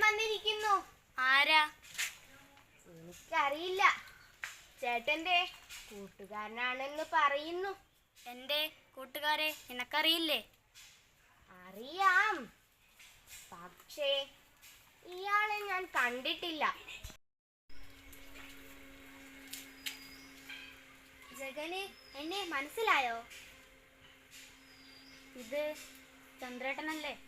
വന്നിരിക്കുന്നു. ആരാ? എനിക്കറിയില്ല. ചേട്ടന്റെ കൂട്ടുകാരനാണെന്ന് പറയുന്നു. എന്റെ കൂട്ടുകാരെ നിനക്കറിയില്ലേ? അറിയാം. പക്ഷേ ഇയാളെ ഞാൻ കണ്ടിട്ടില്ല. ജഗന് എന്നെ മനസ്സിലായോ? ഇത് ചന്ദ്രേട്ടനല്ലേ?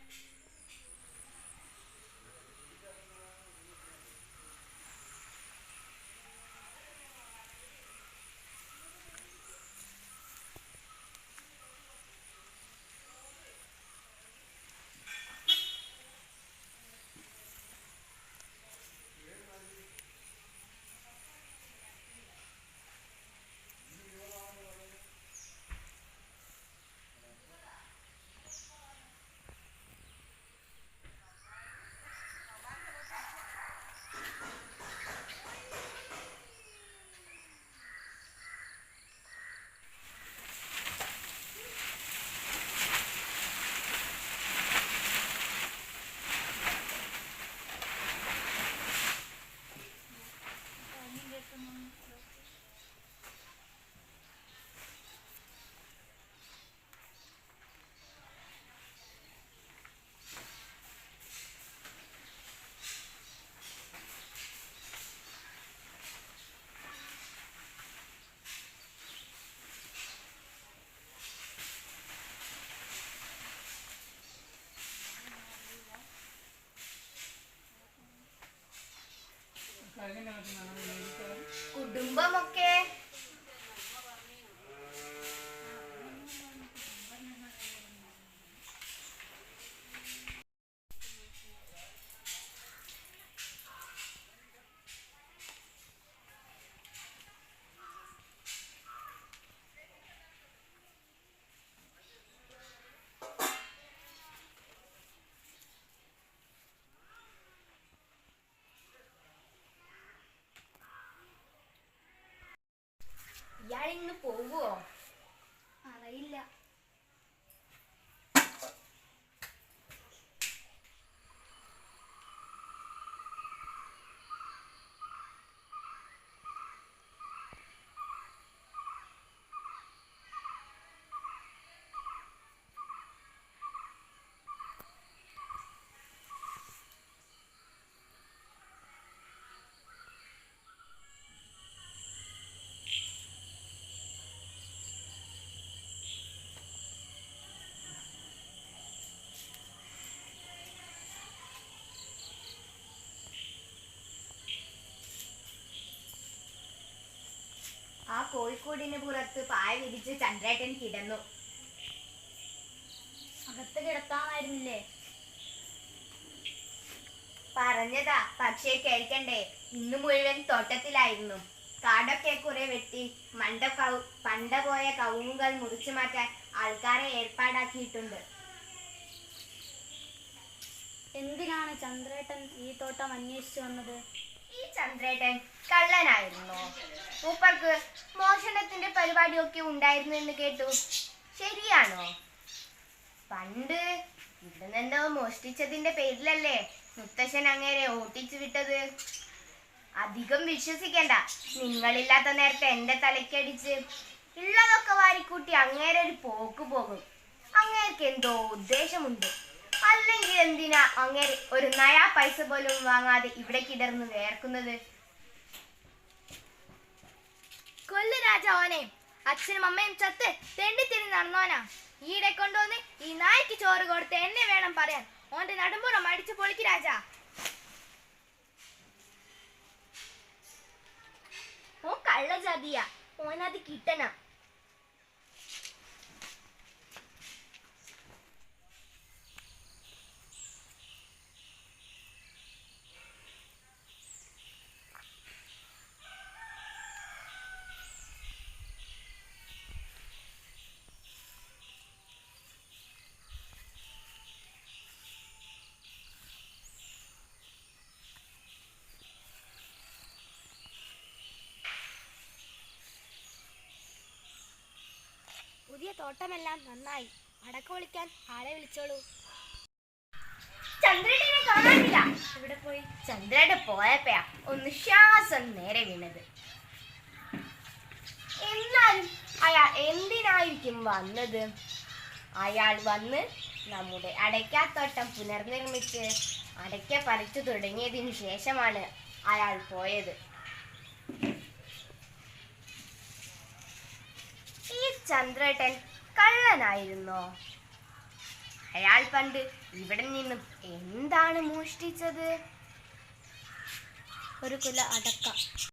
Udeng ba 亚丁的瀑布。ആ കോഴിക്കോടിന് പുറത്ത് പായ വിരിച്ച് ചന്ദ്രേട്ടൻ കിടന്നു. അകത്ത് കിടത്താമായിരുന്നില്ലേ പറഞ്ഞതാ പക്ഷേ കേൾക്കണ്ടേ ഇന്ന് മുഴുവൻ തോട്ടത്തിലായിരുന്നു. കാടൊക്കെ കുറെ വെട്ടി മണ്ട പണ്ട പോയ കവുങ്ങുകൾ മുറിച്ചു മാറ്റാൻ ആൾക്കാരെ ഏർപ്പാടാക്കിയിട്ടുണ്ട്. എന്തിനാണ് ചന്ദ്രേട്ടൻ ഈ തോട്ടം അന്വേഷിച്ചു വന്നത്? ഈ ചന്ദ്രേട്ടൻ കള്ളനായിരുന്നു. മൂപ്പർക്ക് മോഷണത്തിന്റെ പരിപാടിയൊക്കെ ഉണ്ടായിരുന്നു എന്ന് കേട്ടു. ശരിയാണോ? പണ്ട് ഇവിടെ നിന്നോ മോഷ്ടിച്ചതിന്റെ പേരിലല്ലേ മുത്തശ്ശൻ അങ്ങേരെ ഓട്ടിച്ചു വിട്ടത്. അധികം വിശ്വസിക്കണ്ട. നിങ്ങളില്ലാത്ത നേരത്തെ എന്റെ തലക്കടിച്ച് ഉള്ളതൊക്കെ വാരിക്കൂട്ടി അങ്ങേരെ ഒരു പോക്ക് പോകും. അങ്ങേർക്ക് എന്തോ ഉദ്ദേശമുണ്ട്. അല്ലെങ്കിൽ എന്തിനാ അങ്ങേര് ഒരു നയാ പൈസ പോലും വാങ്ങാതെ ഇവിടെ കിടന്ന് നേർക്കുന്നത്? കൊല്ലു രാജാവനെ. അച്ഛനും അമ്മയും ചത്ത് തെണ്ടി തിരിഞ്ഞ് നടന്നോനാ ഈടെ കൊണ്ടുവന്ന് ഈ നായ്ക്ക് ചോറ് കൊടുത്ത് എന്നെ വേണം പറയാൻ. ഓന്റെ നടുമ്പുറം അടിച്ചു പൊളിക്ക് രാജാ. ഓ കള്ളജാതിയാ. ഓനത് കിട്ടണം. പുതിയ തോട്ടമെല്ലാം നന്നായി. അടക്ക വിളിക്കാൻ ആളെ വിളിച്ചോളൂ. ചന്ദ്രനെ കാണാനില്ല. ഇവിടെ പോയി? ചന്ദ്രയുടെ പോയപ്പോയാ ഒന്ന് ശ്വാസം നേരെ വീണത്. എന്നാലും അയാൾ എന്തിനായിരിക്കും വന്നത്? അയാൾ വന്ന് നമ്മുടെ അടയ്ക്കാത്തോട്ടം പുനർനിർമ്മിച്ച് അടയ്ക്ക പറിച്ചു തുടങ്ങിയതിനു ശേഷമാണ് അയാൾ പോയത് ഈ ചന്ദ്രേട്ടൻ കള്ളനായിരുന്നോ. അയാൾ പണ്ട് ഇവിടെ നിന്നും എന്താണ് മോഷ്ടിച്ചത്? ഒരു കുല അടക്ക.